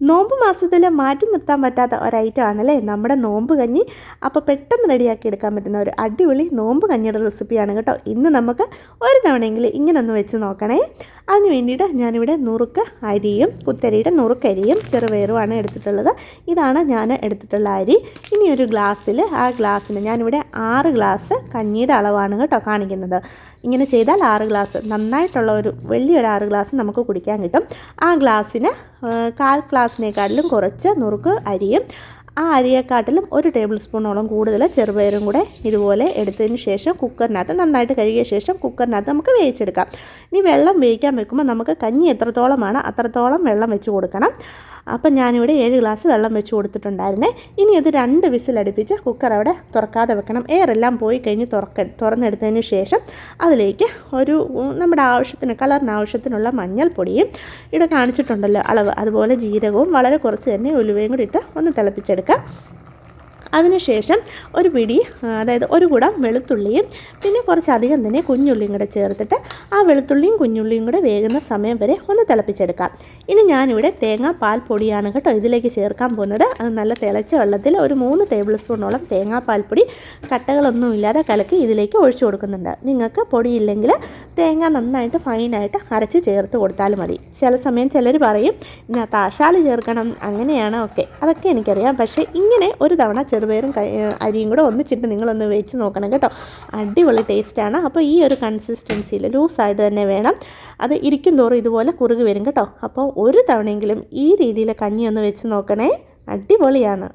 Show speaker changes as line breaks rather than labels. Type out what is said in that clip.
നോമ്പ് മാസത്തിൽ മാറ്റി നിർത്താൻ പറ്റാത്ത ഒരൈറ്റമാണല്ലേ? നമ്മുടെ നോമ്പ് കഞ്ഞി അപ്പോൾ പെട്ടെന്ന് റെഡിയാക്കി എടുക്കാൻ പറ്റുന്ന ഒരു അടിപൊളി നോമ്പ് കഞ്ഞിയുടെ റെസിപ്പിയാണ് കേട്ടോ. ഇന്ന് നമുക്ക് ഒരു തവണയെങ്കിലും ഇങ്ങനെ ഒന്ന് വെച്ച് നോക്കണേ. അതിന് വേണ്ടിയിട്ട് ഞാനിവിടെ നുറുക്ക് അരിയും കുത്തരിയുടെ നുറുക്കരിയും ചെറുപയറുമാണ് എടുത്തിട്ടുള്ളത്. ഇതാണ് ഞാൻ എടുത്തിട്ടുള്ള അരി. ഇനി ഒരു ഗ്ലാസ്സിൽ ആ ഗ്ലാസ്സിന് ഞാനിവിടെ ആറ് ഗ്ലാസ് കഞ്ഞിയുടെ അളവാണ് കേട്ടോ കാണിക്കുന്നത്. ഇങ്ങനെ ചെയ്താൽ ആറ് ഗ്ലാസ് നന്നായിട്ടുള്ള ഒരു വലിയൊരു ആറ് ഗ്ലാസ് നമുക്ക് കുടിക്കാൻ കിട്ടും. ആ ഗ്ലാസ്സിന് കാൽ ഗ്ലാസ്സിനേക്കാട്ടിലും കുറച്ച് നുറുക്ക് അരിയും ആ അരിയെക്കാട്ടിലും ഒരു ടേബിൾ സ്പൂണോളം കൂടുതൽ ചെറുപയറും കൂടെ ഇതുപോലെ എടുത്തതിന് ശേഷം കുക്കറിനകത്ത് നന്നായിട്ട് കഴുകിയ ശേഷം കുക്കറിനകത്ത് നമുക്ക് വേവിച്ചെടുക്കാം. ഇനി വെള്ളം വേവിക്കാൻ വെക്കുമ്പോൾ നമുക്ക് കഞ്ഞി എത്രത്തോളമാണ് അത്രത്തോളം വെള്ളം വെച്ച് കൊടുക്കണം. അപ്പം ഞാനിവിടെ ഏഴ് ഗ്ലാസ് വെള്ളം വെച്ച് കൊടുത്തിട്ടുണ്ടായിരുന്നേ. ഇനി അത് രണ്ട് വിസിലടുപ്പിച്ച് കുക്കർ അവിടെ തുറക്കാതെ വെക്കണം. എയറെല്ലാം പോയി കഴിഞ്ഞ് തുറക്ക തുറന്നെടുത്തതിന് ശേഷം അതിലേക്ക് ഒരു നമ്മുടെ ആവശ്യത്തിന് കളറിന് ആവശ്യത്തിനുള്ള മഞ്ഞൾപ്പൊടിയും ഇവിടെ കാണിച്ചിട്ടുണ്ടല്ലോ അളവ്. അതുപോലെ ജീരകവും വളരെ കുറച്ച് തന്നെ ഉലുവയും കൂടി ഇട്ട് ഒന്ന് തിളപ്പിച്ചെടുക്കാം. അതിനുശേഷം ഒരു പിടി അതായത് ഒരു കുടം വെളുത്തുള്ളിയും പിന്നെ കുറച്ചധികം തന്നെ കുഞ്ഞുള്ളിയും കൂടെ ചേർത്തിട്ട് ആ വെളുത്തുള്ളിയും കുഞ്ഞുള്ളിയും കൂടെ വേകുന്ന സമയം വരെ ഒന്ന് തിളപ്പിച്ചെടുക്കാം. ഇനി ഞാനിവിടെ തേങ്ങാ പാൽ പൊടിയാണ് കേട്ടോ ഇതിലേക്ക് ചേർക്കാൻ പോകുന്നത്. അത് നല്ല തിളച്ച വെള്ളത്തിൽ ഒരു മൂന്ന് ടേബിൾ സ്പൂണോളം തേങ്ങാ പാൽപ്പൊടി കട്ടകളൊന്നും ഇല്ലാതെ കലക്കി ഇതിലേക്ക് ഒഴിച്ചു കൊടുക്കുന്നുണ്ട്. നിങ്ങൾക്ക് പൊടിയില്ലെങ്കിൽ തേങ്ങ നന്നായിട്ട് ഫൈനായിട്ട് അരച്ച് ചേർത്ത് കൊടുത്താൽ മതി. ചില സമയം ചിലർ പറയും ഇതിനകത്ത് ആശാൽ ചേർക്കണം. അങ്ങനെയാണ് ഒക്കെ. അതൊക്കെ എനിക്കറിയാം. പക്ഷേ ഇങ്ങനെ ഒരു തവണ ചെറുപയറും അരിയും കൂടെ ഒന്നിച്ചിട്ട് നിങ്ങളൊന്ന് വെച്ച് നോക്കണം കേട്ടോ. അടിപൊളി ടേസ്റ്റാണ് അപ്പോൾ ഈ ഒരു കൺസിസ്റ്റൻസിയിൽ ലൂസായിട്ട് തന്നെ വേണം. അത് ഇരിക്കും തോറും ഇതുപോലെ കുറുകി വരും കേട്ടോ. അപ്പോൾ ഒരു തവണയെങ്കിലും ഈ രീതിയിൽ കഞ്ഞി ഒന്ന് വെച്ച് നോക്കണേ. അടിപൊളിയാണ്.